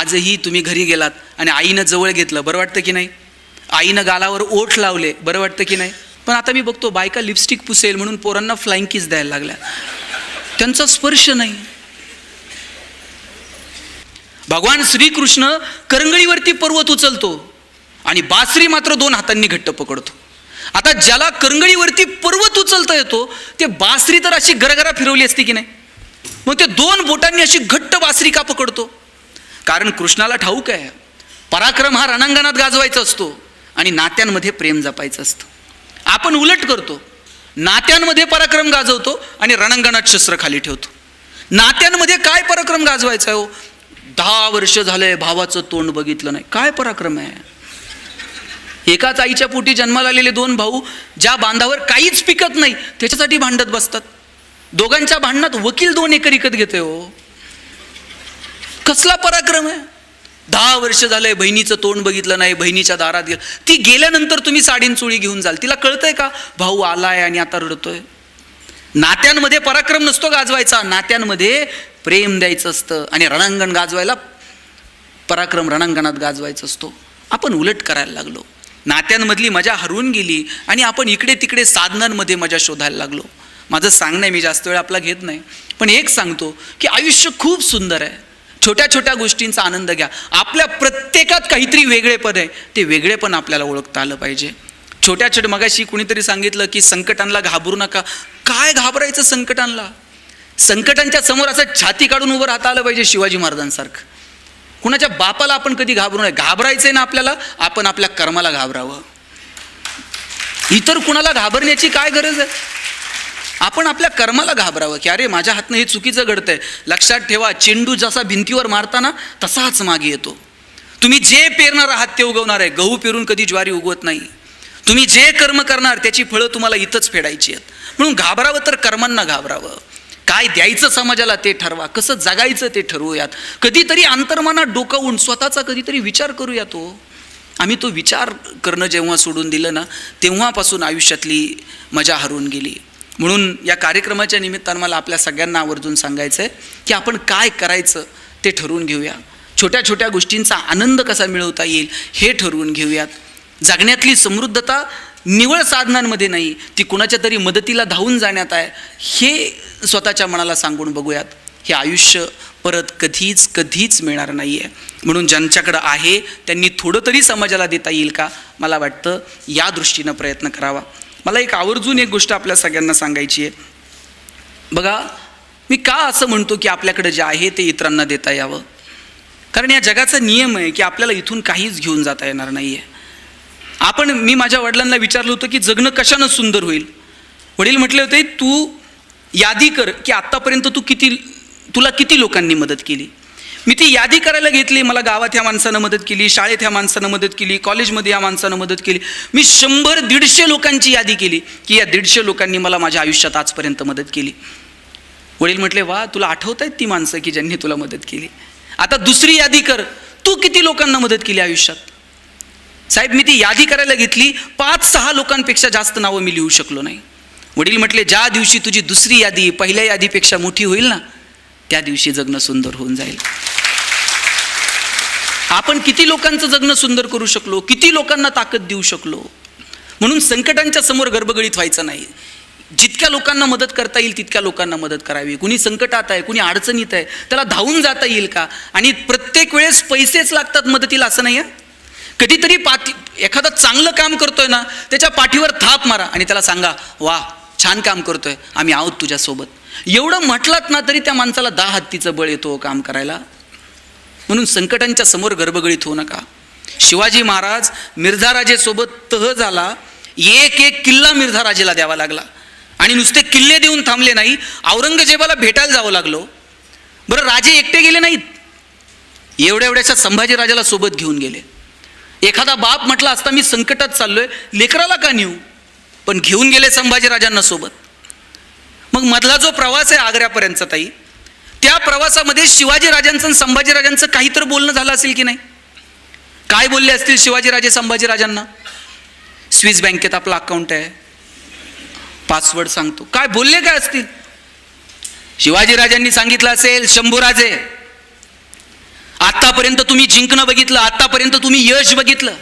आजही तुम्ही घरी गेलात आणि आईनं जवळ घेतलं बरं वाटतं की नाही? आईनं गालावर ओठ लावले बरं वाटतं की नाही? पण आता मी बघतो बायका लिपस्टिक पुसेल म्हणून पोरांना फ्लाइंग किस द्यायला लागल्या. त्यांचा स्पर्श नाही. भगवान श्रीकृष्ण करंगळीवरती पर्वत उचलतो आणि बासरी मात्र दोन हातांनी घट्ट पकडतो. आता ज्याला करंगळीवरती पर्वत उचलता येतो ते बासरी तर अशी गरगरा फिरवली असती की नाही? मग ते दोन बोटांनी अशी घट्ट बासरी का पकडतो? कारण कृष्णाला ठाऊक आहे. पराक्रम हा रणांगणात गाजवायचा असतो आणि नात्यांमध्ये प्रेम जपायचं असतं. आपण उलट करतो. नात्यांमध्ये पराक्रम गाजवतो आणि रणांगणात शस्त्र खाली ठेवतो. नात्यांमध्ये काय पराक्रम गाजवायचा आहे हो? दहा वर्ष झालंय भावाचं तोंड बघितलं नाही. काय पराक्रम आहे? एकाच आईच्या पोटी जन्माला आलेले दोन भाऊ ज्या बांधावर काहीच पिकत नाही त्याच्यासाठी भांडत बसतात. दोघांच्या भांडणात वकील दोन एकर विकत घेते हो. कसला पराक्रम आहे? दहा वर्ष झालंय बहिणीचं तोंड बघितलं नाही बहिणीच्या दारात गेलं. ती गेल्यानंतर तुम्ही साडीन चोळी घेऊन जाल. तिला कळतंय का? भाऊ आलाय आणि आता रडतोय. नात्यांमध्ये पराक्रम नसतो गाजवायचा. नात्यांमध्ये प्रेम द्यायचं असतं आणि रणांगण गाजवायला पराक्रम रणांगणात गाजवायचा असतो. आपण उलट करायला लागलो. नात्यांमधली मजा हरवून गेली आणि आपण इकडे तिकडे साधनांमध्ये मजा शोधायला लागलो. माझं सांगणं मी जास्त वेळ आपला घेत नाही. पण एक सांगतो की आयुष्य खूप सुंदर आहे. छोट्या छोट्या गोष्टींचा आनंद घ्या. आपल्या प्रत्येकात काहीतरी वेगळेपण आहे. ते वेगळेपण आपल्याला ओळखता आलं पाहिजे. छोट्या छोट्या मगाशी कुणीतरी सांगितलं की संकटांना घाबरू नका. काय घाबरायचं संकटांना संकटांच्या समोर असं छाती काढून उभं राहता आलं पाहिजे शिवाजी महाराजांसारखं. कुणाच्या बापाला आपण कधी घाबरू नये. आहे ना आपल्याला आपण आपल्या कर्माला घाबरावं. इतर कुणाला घाबरण्याची काय गरज आहे? आपण आपल्या कर्माला घाबरावं की अरे माझ्या हातनं हे चुकीचं घडतंय. लक्षात ठेवा चेंडू जसा भिंतीवर मारताना तसाच मागे येतो. तुम्ही जे पेरणार आहात ते उगवणार आहे. गहू पेरून कधी ज्वारी उगवत नाही. तुम्ही जे कर्म करणार त्याची फळं तुम्हाला इथंच फेडायची आहेत. म्हणून घाबरावं तर कर्मांना घाबरावं. काय द्यायचं समाजाला ते ठरवा. कसं जगायचं ते ठरवूयात. कधीतरी अंतर्मनात डोकावून स्वतःचा कधीतरी विचार करूया तो हो. आम्ही तो विचार करणं जेव्हा सोडून दिलं ना तेव्हापासून आयुष्यातली मजा हरवून गेली. म्हणून या कार्यक्रमाच्या निमित्तानं मला आपल्या सगळ्यांना आवर्जून सांगायचं आहे की आपण काय करायचं ते ठरवून घेऊया. छोट्या छोट्या गोष्टींचा आनंद कसा मिळवता येईल हे ठरवून घेऊयात. जगण्यातली समृद्धता निवळ साधनांमध्ये नाही ती कुणाच्या तरी मदतीला धावून जाण्यात आहे हे स्वतःच्या मनाला सांगून बघूयात. हे आयुष्य परत कधीच कधीच मिळणार नाही आहे म्हणून ज्यांच्याकडं आहे त्यांनी थोडं तरी समाजाला देता येईल का? मला वाटतं या दृष्टीनं प्रयत्न करावा. मला एक आवर्जून एक गोष्ट आपल्या सगळ्यांना सांगायची आहे. बघा मी का असं म्हणतो की आपल्याकडे जे आहे ते इतरांना देता यावं? कारण या जगाचा नियम आहे की आपल्याला इथून काहीच घेऊन जाता येणार नाही आहे आपण मी माझ्या वडिलांना विचारलं होतं की जगणं कशानं सुंदर होईल? वडील म्हटले होते तू यादी कर की आत्तापर्यंत तू किती तुला किती लोकांनी मदत केली? मी ती यादी करायला घेतली. मला गावात ह्या माणसानं मदत केली शाळेत ह्या माणसानं मदत केली कॉलेजमध्ये या माणसानं मदत केली. मी शंभर दीडशे लोकांची यादी केली की या दीडशे लोकांनी मला माझ्या आयुष्यात आजपर्यंत मदत केली. वडील म्हटले वा तुला आठवत आहेत ती माणसं की ज्यांनी तुला मदत केली? आता दुसरी यादी कर. तू किती लोकांना मदत केली आयुष्यात? साहेब मी ती यादी करायला घेतली. पाच सहा लोकांपेक्षा जास्त नावं मी लिहू शकलो नाही. वडील म्हटले ज्या दिवशी तुझी दुसरी यादी पहिल्या यादीपेक्षा मोठी होईल ना त्या दिवशी जगणं सुंदर होऊन जाईल. आपण किती लोकांचं जगणं सुंदर करू शकलो किती लोकांना ताकद देऊ शकलो म्हणून संकटांच्या समोर गर्भगडीत व्हायचं नाही. जितक्या लोकांना मदत करता येईल तितक्या लोकांना मदत करावी. कुणी संकटात आहे कुणी अडचणीत आहे त्याला धावून जाता येईल का? आणि प्रत्येक वेळेस पैसेच लागतात मदतीला असं नाही आहे? कधीतरी पाठी एखादं चांगलं काम करतोय ना त्याच्या पाठीवर थाप मारा आणि त्याला सांगा वा छान काम करतोय आम्ही आहोत तुझ्यासोबत. एवढं म्हटलात ना तरी त्या माणसाला दहा हत्तीचं बळ येतो हो काम करायला. म्हणून संकटांच्या समोर गर्भगळीत होऊ नका. शिवाजी महाराज मिर्झा राजेसोबत तह झाला. एक एक किल्ला मिर्झा राजेला द्यावा लागला. आणि नुसते किल्ले देऊन थांबले नाही औरंगजेबाला भेटायला जावं लागलो. बरं राजे एकटे गेले नाहीत. एवढ्या एवढ्याच्या संभाजीराजाला सोबत घेऊन गेले. एखादा बाप म्हटला असता मी संकटात चाललोय लेकराला का नेऊ? पण घेऊन गेले संभाजीराजांना सोबत. मग मधला जो प्रवास आहे आग्र्यापर्यंतचा ताई त्या प्रवासामध्ये शिवाजी राजांचं आणि संभाजीराजांचं काहीतरी बोलणं झालं असेल की नाही? काय बोलले असतील शिवाजीराजे संभाजीराजांना स्विस बँकेत आपलं अकाउंट आहे. पासवर्ड सांगतो. काय बोलले काय असतील? शिवाजीराजांनी सांगितलं असेल शंभूराजे आत्तापर्यंत तुम्ही जिंकणं बघितलं आत्तापर्यंत तुम्ही यश बघितलं.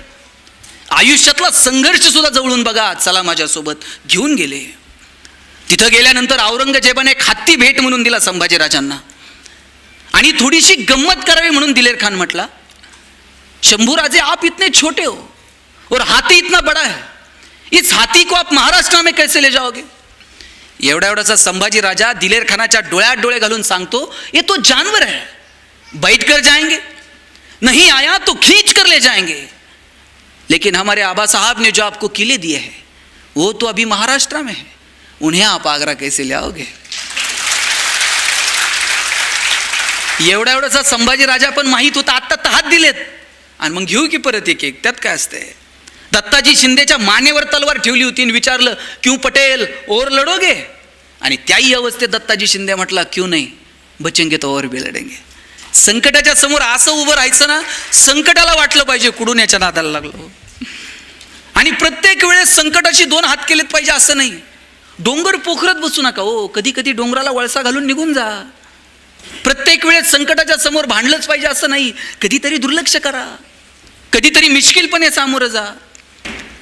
आयुष्यातला संघर्ष सुद्धा जवळून बघा चला माझ्यासोबत घेऊन गेले. तिथं गेल्यानंतर औरंगजेबाने एक हत्ती भेट म्हणून दिला संभाजीराजांना. आणि थोडीशी गंमत करावी म्हणून दिलेर खान म्हटला शंभूराजे आप इतने छोटे हो और हाथी इतना बड़ा है. इस हाथी को आप महाराष्ट्र में कैसे ले जाओगे? एवढा एवढाचा संभाजी राजा दिलेर खानाच्या डोळ्यात डोळे घालून सांगतो ये तो जानवर है. बैठ कर जाएंगे. नहीं आया तो खींच कर ले जाएंगे. लेकिन हमारे आबा साहब ने जो आपको किले दिए हैं वो तो अभी महाराष्ट्र में है. उन्हें आप आगरा कैसे ले आओगे? एवढा एवढासा संभाजी राजा पण माहीत होता. आत्ता तर हात दिलेत. आणि मग घेऊ की परत एक एक? त्यात काय असतंय? दत्ताजी शिंदेच्या मानेवर तलवार ठेवली होती आणि विचारलं क्यू पटेल ओर लढोगे? आणि त्याही अवस्थेत दत्ताजी शिंदे म्हटला क्यू नाही बचेंगे तो और बी लढेंगे. संकटाच्या समोर असं उभं राहायचं ना संकटाला वाटलं पाहिजे कुडून याच्या नादाला लागलो. आणि प्रत्येक वेळेस संकटाशी दोन हात केलेत पाहिजे असं नाही. डोंगर पोखरत बसू नका हो. कधी कधी डोंगराला वळसा घालून निघून जा. प्रत्येक वेळेस संकटाच्या समोर भांडलंच पाहिजे असं नाही. कधीतरी दुर्लक्ष करा. कधीतरी मिश्किलपणे सामोरं जा.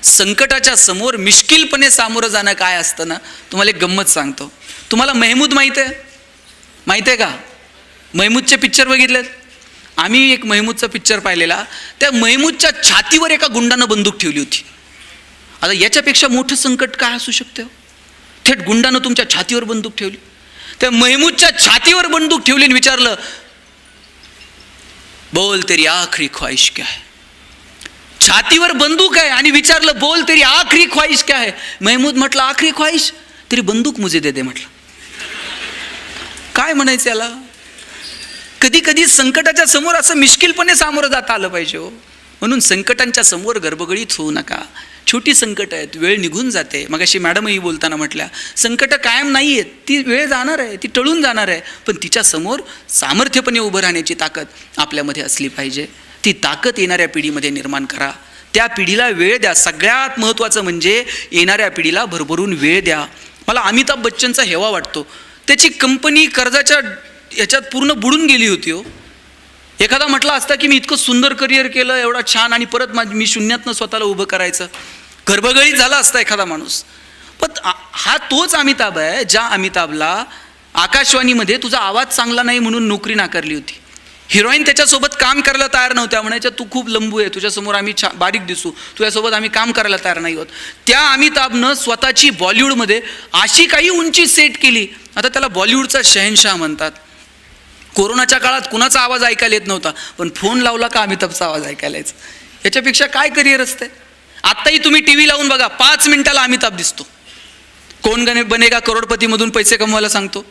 संकटाच्या समोर मिश्किलपणे सामोरं जाणं काय असतं ना तुम्हाला एक गंमत सांगतो. तुम्हाला मेहमूद माहीत आहे? माहीत आहे का? महमूदचे पिक्चर बघितलेत? आम्ही एक महमूदचा पिक्चर पाहिलेला. त्या महमूदच्या छातीवर एका गुंडानं बंदूक ठेवली होती. आता याच्यापेक्षा मोठं संकट काय असू शकतं? थेट गुंडानं तुमच्या छातीवर बंदूक ठेवली. त्या महमूदच्या छातीवर बंदूक ठेवली आणि विचारलं बोल तेरी आखरी ख्वाहिश क्या है? छातीवर बंदूक आहे आणि विचारलं बोल तेरी आखरी ख्वाहिश क्या है? महमूद म्हटलं आखरी ख्वाहिश? तरी बंदूक मुझे दे दे म्हटलं. काय म्हणायचं याला? कधी कधी संकटाच्या समोर असं मिश्किलपणे सामोरं जाता आलं पाहिजे हो. म्हणून संकटांच्या समोर गर्भगडीत होऊ नका. छोटी संकट आहेत वेळ निघून जाते. मग अशी मॅडमही बोलताना म्हटल्या संकटं कायम नाही आहेत ती वेळ जाणार आहे ती टळून जाणार आहे. पण तिच्या समोर सामर्थ्यपणे उभं राहण्याची ताकद आपल्यामध्ये असली पाहिजे. ती ताकद येणाऱ्या पिढीमध्ये निर्माण करा. त्या पिढीला वेळ द्या. सगळ्यात महत्त्वाचं म्हणजे येणाऱ्या पिढीला भरभरून वेळ द्या. मला अमिताभ बच्चनचा हेवा वाटतो. त्याची कंपनी कर्जाच्या याच्यात पूर्ण बुडून गेली होती हो. एखादा म्हटला असता की मी इतकं सुंदर करिअर केलं एवढा छान आणि परत माझ मी शून्यातनं स्वतःला उभं करायचं. गर्भगळीत झाला असता एखादा माणूस. पण हा तोच अमिताभ आहे ज्या अमिताभला आकाशवाणीमध्ये तुझा आवाज चांगला नाही म्हणून नोकरी नाकारली होती. हिरोईन त्याच्यासोबत काम करायला तयार नव्हत्या म्हणायच्या तू खूप लंबू आहे तुझ्यासमोर आम्ही छा बारीक दिसू. तुझ्यासोबत आम्ही काम करायला तयार नाही होत. त्या अमिताभनं स्वतःची बॉलिवूडमध्ये अशी काही उंची सेट केली. आता त्याला बॉलिवूडचा शहनशाह म्हणतात. कोरोनाच्या काळात कुणाचा आवाज ऐकायला येत नव्हता. पण फोन लावला का अमिताभचा आवाज ऐकायला यायचा? याच्यापेक्षा काय करिअर असते आत्ताही तुम्ही टी व्ही लावून बघा पाच मिनिटाला अमिताभ दिसतो. कोण गणे बनेगा करोडपतीमधून पैसे कमवायला सांगतो.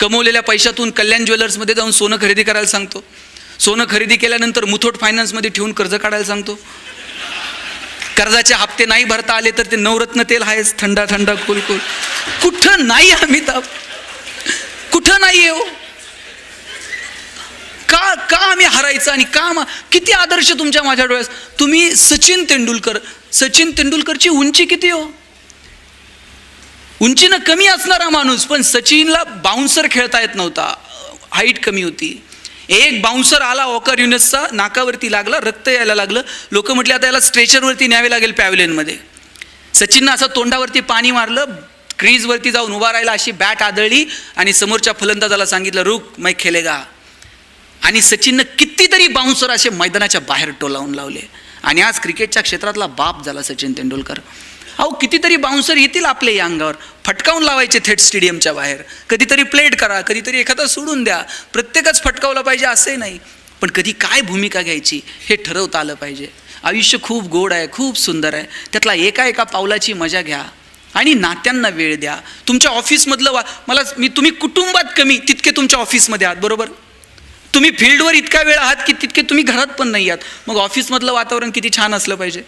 कमवलेल्या पैशातून कल्याण ज्वेलर्समध्ये जाऊन सोनं खरेदी करायला सांगतो. सोनं खरेदी केल्यानंतर मुथोट फायनान्समध्ये ठेवून कर्ज काढायला सांगतो. कर्जाचे हप्ते नाही भरता आले तर ते नवरत्न तेल आहेच थंडा थंडा कुलकुल कुठं नाही अमिताभ? कुठं नाही आहे हो? का का आम्ही हरायचं आणि का मा- किती आदर्श तुमच्या माझ्या डोळ्यात तुम्ही सचिन तेंडुलकर सचिन तेंडुलकरची उंची किती हो? उंचीनं कमी असणारा माणूस पण सचिनला बाउन्सर खेळता येत नव्हता. हाईट कमी होती. एक बाउन्सर आला ऑकर युनिसचा नाकावरती लागला रक्त यायला लागलं. लोक म्हटले आता याला स्ट्रेचरवरती न्यावे लागेल पॅवलिनमध्ये सचिननं असं तोंडावरती पाणी मारलं क्रीजवरती जाऊन उभा राहिला अशी बॅट आदळली आणि समोरच्या फलंदाजाला सांगितलं रुक मै खेलेगा आणि सचिननं कितीतरी बाउन्सर असे मैदानाच्या बाहेर टोलावून लावले. आणि आज क्रिकेटच्या क्षेत्रातला बाप झाला सचिन तेंडुलकर. अहो कितीतरी बाउन्सर येतील आपल्या या अंगावर. फटकावून लावायचे थेट स्टेडियमच्या बाहेर. कधीतरी प्लेट करा कधीतरी एखादा सोडून द्या. प्रत्येकच फटकावला पाहिजे असंही नाही. पण कधी काय भूमिका घ्यायची हे ठरवता आलं पाहिजे. आयुष्य खूप गोड आहे खूप सुंदर आहे. त्यातला एका एका पावलाची मजा घ्या. आणि नात्यांना वेळ द्या. तुमच्या ऑफिसमधलं वा मला मी तुम्ही कुटुंबात कमी तितके तुमच्या ऑफिसमध्ये आहात बरोबर? तुम्ही फील्डवर इतका वेळ आहात की तितके तुम्ही घरात पण नाही आहात. मग ऑफिसमधलं वातावरण किती छान असलं पाहिजे.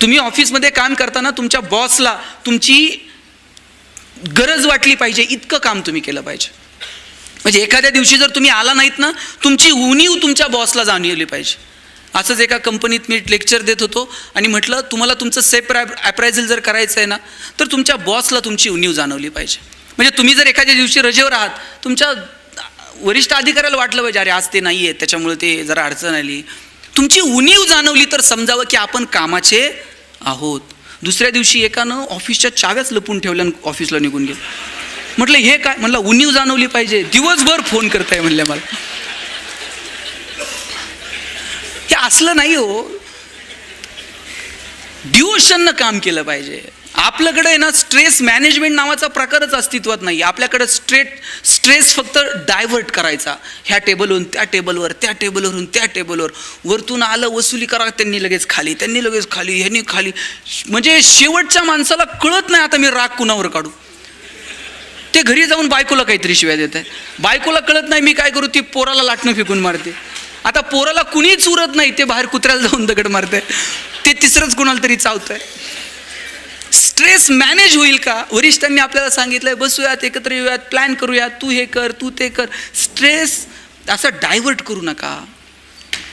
तुम्ही ऑफिसमध्ये काम करताना तुमच्या बॉसला तुमची गरज वाटली पाहिजे इतकं काम तुम्ही केलं पाहिजे. म्हणजे एखाद्या दिवशी जर तुम्ही आला नाहीत ना तुमची उणीव तुमच्या बॉसला जाणवली पाहिजे. असंच एका कंपनीत मी लेक्चर देत होतो आणि म्हटलं तुम्हाला तुमचं सेप ॲप्रायझल जर करायचं आहे ना तर तुमच्या बॉसला तुमची उणीव जाणवली पाहिजे. म्हणजे तुम्ही जर एखाद्या दिवशी रजेवर आहात तुमच्या वरिष्ठ अधिकाऱ्याला वाटलं पाहिजे अरे आज ते नाही आहेत त्याच्यामुळे ते जरा अडचण आली. तुमची उणीव जाणवली तर समजावं की आपण कामाचे आहोत. दुसऱ्या दिवशी एकानं ऑफिसच्या चाव्याच लपून ठेवल्या ऑफिसला निघून गेलं. म्हटलं हे काय? म्हटलं उणीव जाणवली पाहिजे. दिवसभर फोन करताय म्हणले मला. हे असलं नाही हो. डिओशननं काम केलं पाहिजे. आपल्याकडे ना स्ट्रेस मॅनेजमेंट नावाचा प्रकारच अस्तित्वात नाही. आपल्याकडे स्ट्रेट स्ट्रेस फक्त डायव्हर्ट करायचा. ह्या टेबलवरून त्या टेबलवर त्या टेबलवरून त्या टेबलवर वरतून आलं वसुली करा त्यांनी लगेच खाली त्यांनी लगेच खाली ह्यांनी खाली. म्हणजे शेवटच्या माणसाला कळत नाही आता मी राग कुणावर काढू. ते घरी जाऊन बायकोला काहीतरी शिव्या देत आहे बायकोला कळत नाही मी काय करू ती पोराला लाटणं फेकून मारते. आता पोराला कुणीच उरत नाही ते बाहेर कुत्र्याला जाऊन दगड मारते ते तिसरंच कुणाला तरी चावतंय. स्ट्रेस मॅनेज होईल का? वरिष्ठांनी आपल्याला सांगितलं आहे बसूयात एकत्र येऊयात प्लॅन करूयात तू हे कर तू ते कर. स्ट्रेस असं डायव्हर्ट करू नका.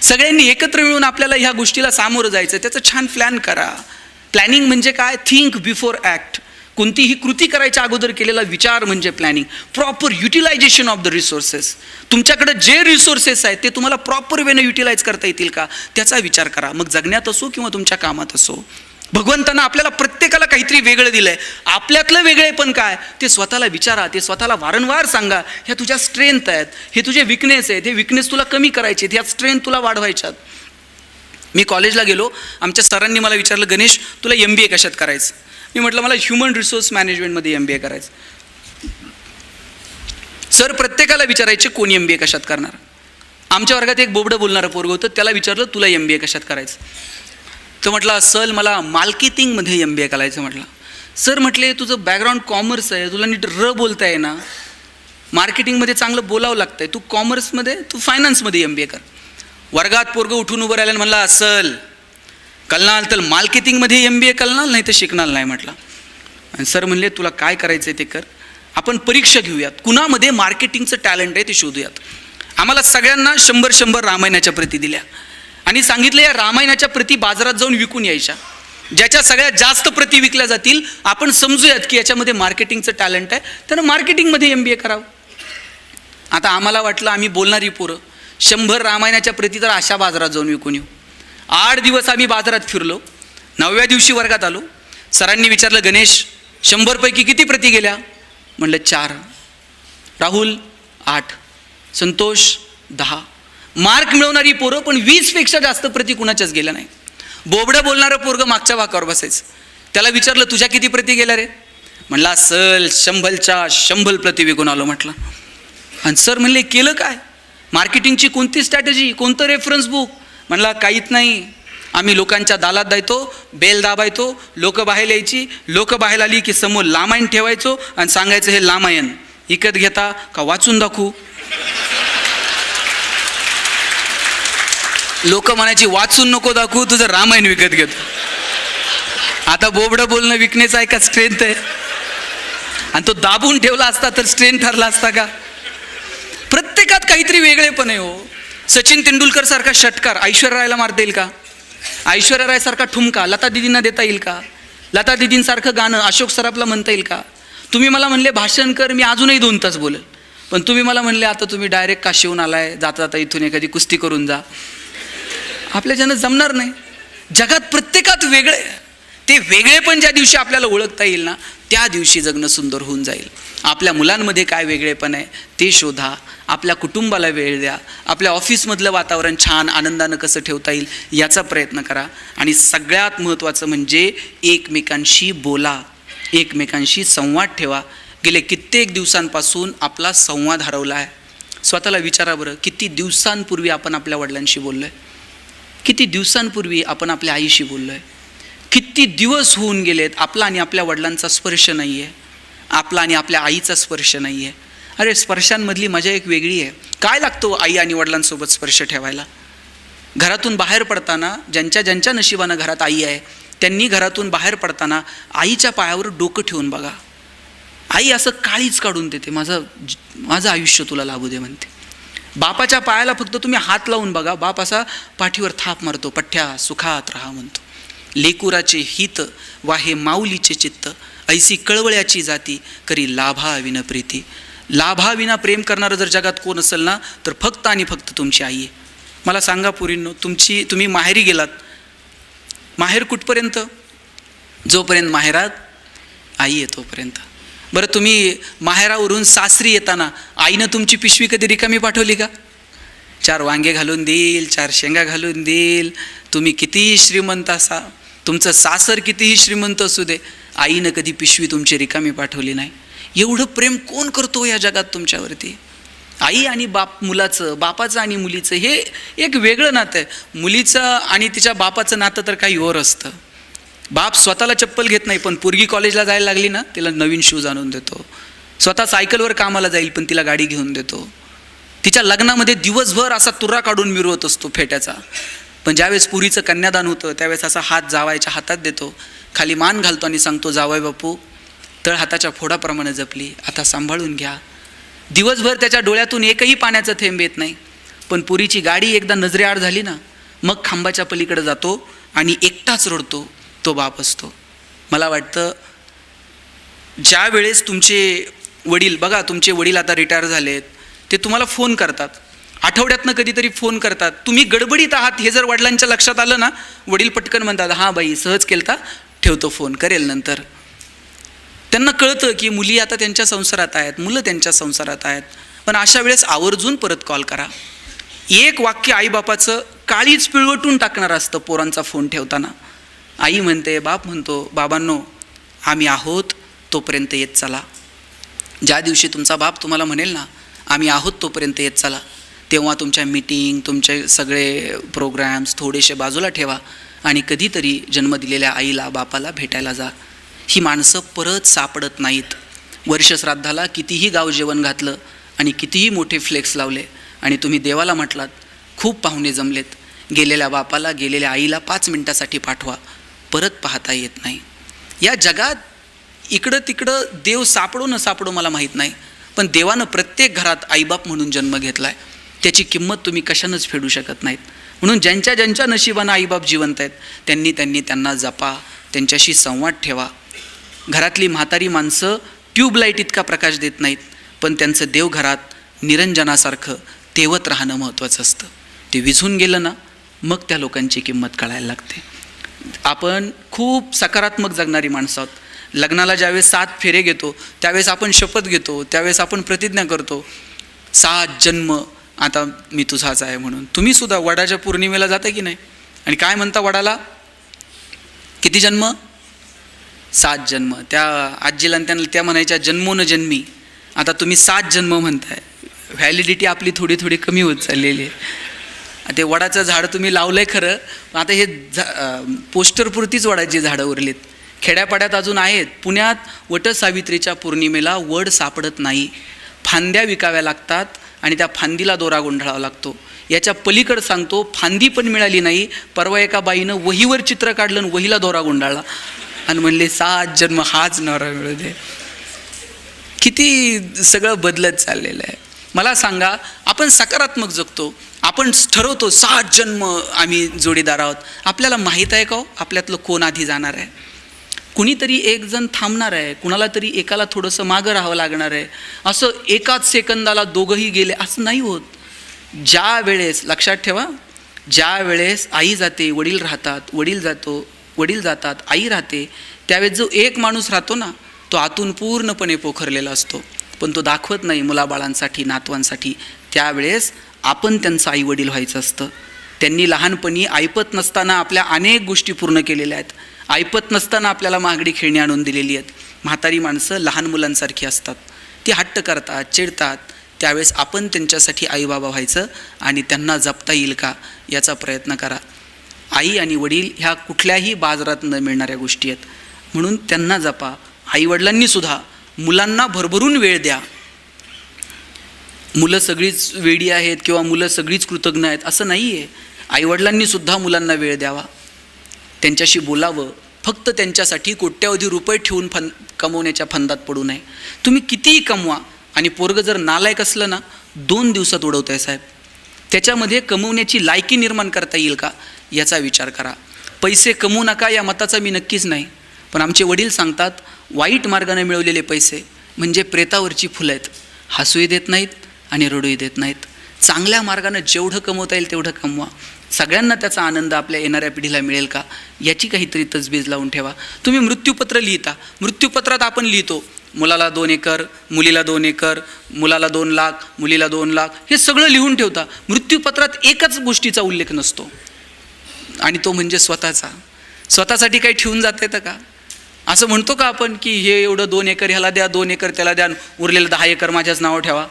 सगळ्यांनी एकत्र मिळून आपल्याला ह्या गोष्टीला सामोरं जायचं त्याचं छान प्लॅन करा. प्लॅनिंग म्हणजे काय? थिंक बिफोर ॲक्ट कोणतीही कृती करायच्या अगोदर केलेला विचार म्हणजे planning proper utilization of the resources तुमच्याकडे जे रिसोर्सेस आहेत ते तुम्हाला प्रॉपर वेनं युटिलाइज करता येतील का? त्याचा विचार करा. मग जगण्यात असो किंवा तुमच्या कामात असो. भगवंतानं आपल्याला प्रत्येकाला काहीतरी वेगळं दिलं आहे आपल्यातलं वेगळे पण काय? ते स्वतःला विचारा ते स्वतःला वारंवार सांगा. ह्या तुझ्या स्ट्रेंथ आहेत. हे तुझे विकनेस आहेत. हे विकनेस तुला कमी करायचे आहेत. ह्या स्ट्रेंथ तुला वाढवायच्यात मी कॉलेजला गेलो. आमच्या सरांनी मला विचारलं गणेश तुला एम बी ए कशात करायचं? मी म्हटलं मला ह्युमन रिसोर्स मॅनेजमेंटमध्ये एम बी ए करायचं. सर प्रत्येकाला विचारायचे कोण एम बी ए कशात करणार? आमच्या वर्गात एक बोबडं बोलणारं पोरग होतं. त्याला विचारलं तुला एम बी ए कशात करायचं? तर म्हटला सर मला मार्केटिंगमध्ये एम बी ए करायचं म्हटलं. सर म्हटले तुझं बॅकग्राऊंड कॉमर्स आहे तुला नीट र बोलता आहे ना मार्केटिंगमध्ये चांगलं बोलावं लागतं आहे तू कॉमर्समध्ये तू फायनान्समध्ये एम बी ए कर. वर्गात पोरग उठून उभं राहिलं म्हणला सल कलनाल तर मार्केटिंगमध्ये एम बी ए कलनाल नाही तर शिकणार नाही म्हटलं. आणि सर म्हणले तुला काय करायचं आहे ते कर. आपण परीक्षा घेऊयात. कुणामध्ये मार्केटिंगचं टॅलेंट आहे ते शोधूयात. आम्हाला सगळ्यांना शंभर शंभर रामायणाच्या प्रती दिल्या. आणि सांगितलं या रामायणाच्या प्रती बाजारात जाऊन विकून यायच्या. ज्याच्या सगळ्यात जास्त प्रती विकल्या जातील आपण समजूयात की याच्यामध्ये मार्केटिंगचं टॅलेंट आहे. त्यानं मार्केटिंगमध्ये एम बी ए करावं. आता आम्हाला वाटलं आम्ही बोलणारी पोरं. शंभर रामायणाच्या प्रती तर अशा बाजारात जाऊन विकून येऊ. आठ दिवस आम्ही बाजारात फिरलो. नवव्या दिवशी वर्गात आलो. सरांनी विचारलं गणेश शंभरपैकी किती प्रती गेल्या? म्हणलं चार. राहुल आठ. संतोष दहा. मार्क मिळवणारी पोरं पण वीसपेक्षा जास्त प्रती कुणाच्याच गेल्या नाही बोबडं बोलणारं पोरगं मागच्या वाकावर बसायचं. त्याला विचारलं तुझ्या किती प्रती गेल्या रे? म्हणला सल शंभलच्या शंभल प्रती विकून आलो म्हटलं. आणि सर म्हणले केलं काय? मार्केटिंगची कोणती स्ट्रॅटेजी कोणतं रेफरन्स बुक म्हणला काहीच नाही. आम्ही लोकांच्या दालात द्यायचो बेल दाबायचो लोक बाहेर यायची लोक बाहेर आली की समोर लामायण ठेवायचो आणि सांगायचं हे लामायण विकत घेता का वाचून दाखवू? लोक म्हणायची वाचून नको दाखवू तुझं रामायण विकत घेतो. आता बोबडं बोलणं विकण्याचं आहे का स्ट्रेंथ आहे. आणि तो दाबून ठेवला असता तर स्ट्रेंथ ठरला असता का? प्रत्येकात काहीतरी वेगळेपण आहे हो. सचिन तेंडुलकर सारखा षटकार ऐश्वर्या रायला मारता येईल का? ऐश्वर्या राय सारखा ठुमका लता दिदींना देता येईल का? लता दिदींसारखं गाणं अशोक सराफला म्हणता येईल का? तुम्ही मला म्हणले भाषण कर मी अजूनही दोन तास बोलेल. पण तुम्ही मला म्हणले आता तुम्ही डायरेक्ट काशीहून आलाय जाता जाता इथून एखादी कुस्ती करून जा. आपल्याच्यानं जमणार नाही. जगात प्रत्येकात वेगळे. ते वेगळे पण ज्या दिवशी आपल्याला ओळखता येईल ना त्या दिवशी जगणं सुंदर होऊन जाईल. आपल्या मुलांमध्ये काय वेगळेपण आहे ते शोधा. आपल्या कुटुंबाला वेळ द्या. आपल्या ऑफिसमधलं वातावरण छान आनंदानं कसं ठेवता येईल याचा प्रयत्न करा. आणि सगळ्यात महत्त्वाचं म्हणजे एकमेकांशी बोला. एकमेकांशी संवाद ठेवा. गेले कित्येक दिवसांपासून आपला संवाद हरवला आहे. स्वतःला विचारा बरं किती दिवसांपूर्वी आपण आपल्या वडिलांशी बोललो आहे किती दिवसांपूर्वी आपण आपल्या आईशी बोललो आहे किती दिवस होऊन गेलेत? आपला आणि आपल्या वडिलांचा स्पर्श नाही आहे आपला आणि आपल्या आईचा स्पर्श नाही आहे अरे स्पर्शांमधली मजा एक वेगळी आहे. काय लागतो आई आणि वडिलांसोबत स्पर्श ठेवायला? घरातून बाहेर पडताना ज्यांच्या ज्यांच्या नशिबानं घरात आई आहे त्यांनी घरातून बाहेर पडताना आईच्या पायावर डोकं ठेवून बघा. आई असं काळीच काढून देते. माझं माझं आयुष्य तुला लाभू दे म्हणते. बापाच्या पायाला फक्त तुम्ही हात लावून बघा. बाप असा पाठीवर थाप मारतो पठ्ठ्या सुखात राहा म्हणतो. लेकुराचे हित वाहे माऊलीचे चित्त. ऐसी कळवळ्याची जाती करी लाभा प्रीती. लाभाविना प्रेम करणारं जर जगात कोण असेल ना तर फक्त आणि फक्त तुमची आई आहे. मला सांगा पुरींनो तुमची तुम्ही माहेरी गेलात. माहेर कुठपर्यंत? जोपर्यंत माहेरात आई आहे तोपर्यंत. बरं तुम्ही माहेरावरून सासरी येताना आईनं तुमची पिशवी कधी रिकामी पाठवली का? चार वांगे घालून देईल चार शेंगा घालून देईल. तुम्ही कितीही श्रीमंत असा तुमचं सासर कितीही श्रीमंत असू दे आईनं कधी पिशवी तुमची रिकामी पाठवली नाही. एवढं प्रेम कोण करतो या जगात तुमच्यावरती? आई आणि बाप मुलाचं बापाचं आणि मुलीचं हे एक वेगळं नातं आहे. मुलीचं आणि तिच्या बापाचं नातं तर काही ओर असतं. बाप स्वतःला चप्पल घेत नाही पण पोरगी कॉलेजला जायला लागली ना तिला नवीन शूज आणून देतो. स्वतः सायकलवर कामाला जाईल पण तिला गाडी घेऊन देतो. तिच्या लग्नामध्ये दिवसभर असा तुरा काढून मिरवत असतो फेट्याचा. पण ज्यावेळेस पुरीचं कन्यादान होतं त्यावेळेस असा हात जावायच्या हातात देतो. खाली मान घालतो आणि सांगतो जावाय बापू तळ हाताच्या फोडाप्रमाणे जपली आता सांभाळून घ्या. दिवसभर त्याच्या डोळ्यातून एकही पाण्याचं थेंब येत नाही. पण पुरीची गाडी एकदा नजरेआड झाली ना मग खांबाच्या पलीकडे जातो आणि एकटाच रडतो. तो बाप असतो. मला वाटतं ज्या वेळेस तुमचे वडील बघा तुमचे वडील आता रिटायर झालेत ते तुम्हाला फोन करतात. आठवड्यातनं कधीतरी फोन करतात. तुम्ही गडबडीत आहात हे जर वडिलांच्या लक्षात आलं ना वडील पटकन म्हणतात हां बाई सहज केलता ठेवतो फोन करेल नंतर. त्यांना कळतं की मुली आता त्यांच्या संसारात आहेत मुलं त्यांच्या संसारात आहेत. पण अशा वेळेस आवर्जून परत कॉल करा. एक वाक्य आईबापाचं काळीच पिळवटून टाकणार असतं पोरांचा फोन ठेवताना. आई म्हणते बाप म्हणतो बाबांनो आम्ही आहोत तोपर्यंत येत चला. ज्या दिवशी तुमचा बाप तुम्हाला म्हणेल ना आम्ही आहोत तोपर्यंत येत चला. तेव्हा तुमच्या मीटिंग तुमचे सगळे प्रोग्रॅम्स थोडेसे बाजूला ठेवा आणि कधीतरी जन्म दिलेल्या आईला बापाला भेटायला जा. ही माणसं परत सापडत नाहीत. वर्षश्राद्धाला कितीही गाव जेवण घातलं आणि कितीही मोठे फ्लेक्स लावले आणि तुम्ही देवाला म्हटलात खूप पाहुणे जमलेत. गेलेल्या बापाला गेलेल्या आईला पाच मिनटासाठी पाठवा. परत पाहता येत नाही. या जगात इकडं तिकडं देव सापडो न सापडो मला माहीत नाही पण देवानं प्रत्येक घरात आईबाप म्हणून जन्म घेतला आहे त्याची किंमत तुम्ही कशानंच फेडू शकत नाहीत. म्हणून ज्यांच्या ज्यांच्या नशिबानं आईबाप जिवंत आहेत त्यांनी त्यांनी त्यांना जपा त्यांच्याशी संवाद ठेवा. घरातली म्हातारी माणसं ट्यूबलाईट इतका प्रकाश देत नाहीत पण त्यांचं देव घरात निरंजनासारखं तेवत राहणं महत्त्वाचं असतं. ते विझून गेलं ना मग त्या लोकांची किंमत कळायला लागते. आपण खूप सकारात्मक जगणारी माणसं आहोत. लग्नाला ज्यावेळेस सात फेरे घेतो त्यावेळेस आपण शपथ घेतो त्यावेळेस आपण प्रतिज्ञा करतो सात जन्म आता मी तुझाच आहे म्हणून. तुम्ही सुद्धा वडाच्या पौर्णिमेला जाता की नाही? आणि काय म्हणता वडाला? किती जन्म? सात जन्म. त्या आजीला त्यांना त्या म्हणायच्या जन्मोन जन्मी. आता तुम्ही सात जन्म म्हणताय. व्हॅलिडिटी आपली थोडी थोडी कमी होत चाललेली आहे. ते वडाचं झाड तुम्ही लावलं आहे खरं पण आता हे झा पोस्टरपुरतीच वडाची झाडं उरलीत. खेड्यापाड्यात अजून आहेत. पुण्यात वटसावित्रीच्या पौर्णिमेला वड सापडत नाही. फांद्या विकाव्या लागतात आणि त्या फांदीला दोरा गोंधळावा लागतो. याच्या पलीकडं सांगतो फांदी पण मिळाली नाही. परवा एका बाईनं वहीवर चित्र काढलं आणि वहीला दोरा गुंडाळला आणि म्हणले सात जन्म हाच नवरा मिळू दे. किती सगळं बदलत चाललेलं आहे. मला सांगा आपण सकारात्मक जगतो आपण ठरवतो सात जन्म आम्ही जोडीदार आहोत. आपल्याला माहीत आहे का हो? आपल्यातलं कोण आधी जाणार आहे? कुणीतरी एक जण थांबणार आहे कुणाला तरी एकाला थोडंसं मागं राहावं लागणार आहे. असं एकाच सेकंदाला दोघंही गेले असं नाही होत. ज्या वेळेस लक्षात ठेवा ज्या वेळेस आई जाते वडील राहतात वडील जातो वडील जातात आई राहते त्यावेळेस जो एक माणूस राहतो ना तो आतून पूर्णपणे पोखरलेला असतो. पण तो दाखवत नाही मुलाबाळांसाठी नातवांसाठी. त्यावेळेस आपण त्यांचं आईवडील व्हायचं असतं. त्यांनी लहानपणी ऐपत नसताना आपल्या अनेक गोष्टी पूर्ण केलेल्या आहेत. ऐपत नसताना आपल्याला महागडी खेळणी आणून दिलेली आहेत. म्हातारी माणसं लहान मुलांसारखी असतात. ती हट्ट करतात चिडतात. त्यावेळेस आपण त्यांच्यासाठी आईबाबा व्हायचं आणि त्यांना जपता येईल का याचा प्रयत्न करा. आई आणि वडील ह्या कुठल्याही बाजारात न मिळणाऱ्या गोष्टी आहेत. म्हणून त्यांना जपा. आईवडिलांनीसुद्धा मुलांना भरभरून वेळ द्या. मुलं सगळीच वेडी आहेत किंवा मुलं सगळीच कृतज्ञ आहेत असं नाही आहे आईवडिलांनी सुद्धा मुलांना वेळ द्यावा. त्यांच्याशी बोलावं. फक्त त्यांच्यासाठी कोट्यावधी रुपये ठेवून फन कमवण्याच्या फंदात पडू नये. तुम्ही कितीही कमवा आणि पोरगं जर नालायक असलं ना दोन दिवसात उडवत आहे साहेब. त्याच्यामध्ये कमवण्याची लायकी निर्माण करता येईल का? याचा विचार करा. पैसे कमवू नका या मताचा मी नक्कीच नाही. पण आमचे वडील सांगतात वाईट मार्गाने मिळवलेले पैसे म्हणजे प्रेतावरची फुलं आहेत. हसूही देत नाहीत आणि रडूही देत नाहीत. चांगल्या मार्गानं जेवढं कमवता येईल तेवढं कमवा. सगळ्यांना त्याचा आनंद आपल्या येणाऱ्या पिढीला मिळेल का? याची काहीतरी तजबीज लावून ठेवा. तुम्ही मृत्यूपत्र लिहिता. मृत्यूपत्रात आपण लिहितो मुलाला दोन एकर मुलीला दोन एकर मुलाला दोन लाख मुलीला दोन लाख हे सगळं लिहून ठेवता. मृत्यूपत्रात एकच गोष्टीचा उल्लेख नसतो. आणि तो म्हणजे स्वतःचा. स्वतःसाठी काही ठेवून जाता येतं का? असं म्हणतो का आपण की हे एवढं दोन एकर ह्याला द्या दोन एकर त्याला द्या उरलेलं दहा एकर माझ्याच नावं ठेवा?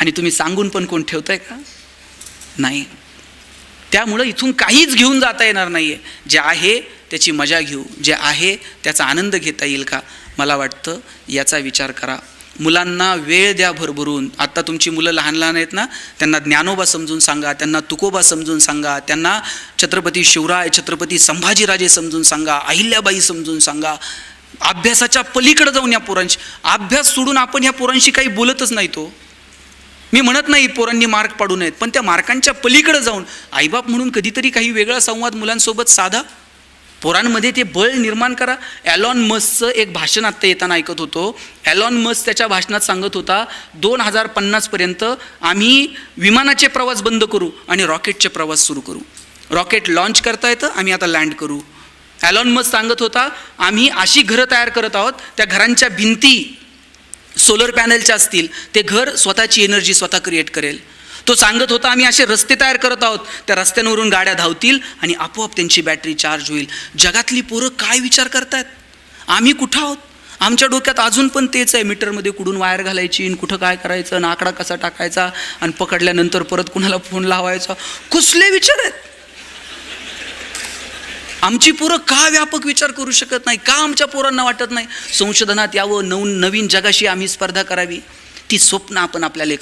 आणि तुम्ही सांगून पण कोण ठेवताय का? नाही. त्यामुळं इथून काहीच घेऊन जाता येणार नाही आहे जे आहे त्याची मजा घेऊ. जे आहे त्याचा आनंद घेता येईल का? मला वाटतं याचा विचार करा. मुलांना वेळ द्या भरभरून. आत्ता तुमची मुलं लहान लहान आहेत ना त्यांना ज्ञानोबा समजून सांगा त्यांना तुकोबा समजून सांगा त्यांना छत्रपती शिवराय छत्रपती संभाजीराजे समजून सांगा अहिल्याबाई समजून सांगा. अभ्यासाच्या पलीकडे जाऊन या पोरांशी अभ्यास सोडून आपण या पोरांशी काही बोलतच नाही तो. मी म्हणत नाही पोरांनी मार्क पाडू नयेत पण त्या मार्कांच्या पलीकडे जाऊन आईबाप म्हणून कधीतरी काही वेगळा संवाद मुलांसोबत साधा. पोरांमध्ये ते बळ निर्माण करा. ॲलॉन मस्कचं एक भाषण आत्ता येताना ऐकत होतो. ॲलॉन मस्क त्याच्या भाषणात सांगत होता दोन हजार पन्नासपर्यंत आम्ही विमानाचे प्रवास बंद करू आणि रॉकेटचे प्रवास सुरू करू. रॉकेट लॉन्च करता येतं आम्ही आता लँड करू. ॲलॉन मस्क सांगत होता आम्ही अशी घरं तयार करत आहोत त्या घरांच्या भिंती सोलर पॅनलच्या असतील. ते घर स्वतःची एनर्जी स्वतः क्रिएट करेल. तो सांगत होता आम्ही असे रस्ते तयार करत आहोत. त्या रस्त्यांवरून गाड्या धावतील आणि आपोआप त्यांची बॅटरी चार्ज होईल. जगातली पोरं काय विचार करतायत? आम्ही कुठं आहोत? आमच्या डोक्यात अजून पण तेच आहे मीटरमध्ये कुठून वायर घालायची आणि कुठं काय करायचं आणि आकडा कसा टाकायचा आणि पकडल्यानंतर परत कुणाला फोन लावायचा. कुसले विचार आहेत? आमची पोरं का व्यापक विचार करू शकत नाही? का आमच्या पोरांना वाटत नाही? संशोधनात यावं नवीन नवीन जगाशी आम्ही स्पर्धा करावी. ती स्वप्न आपण आपल्या लेख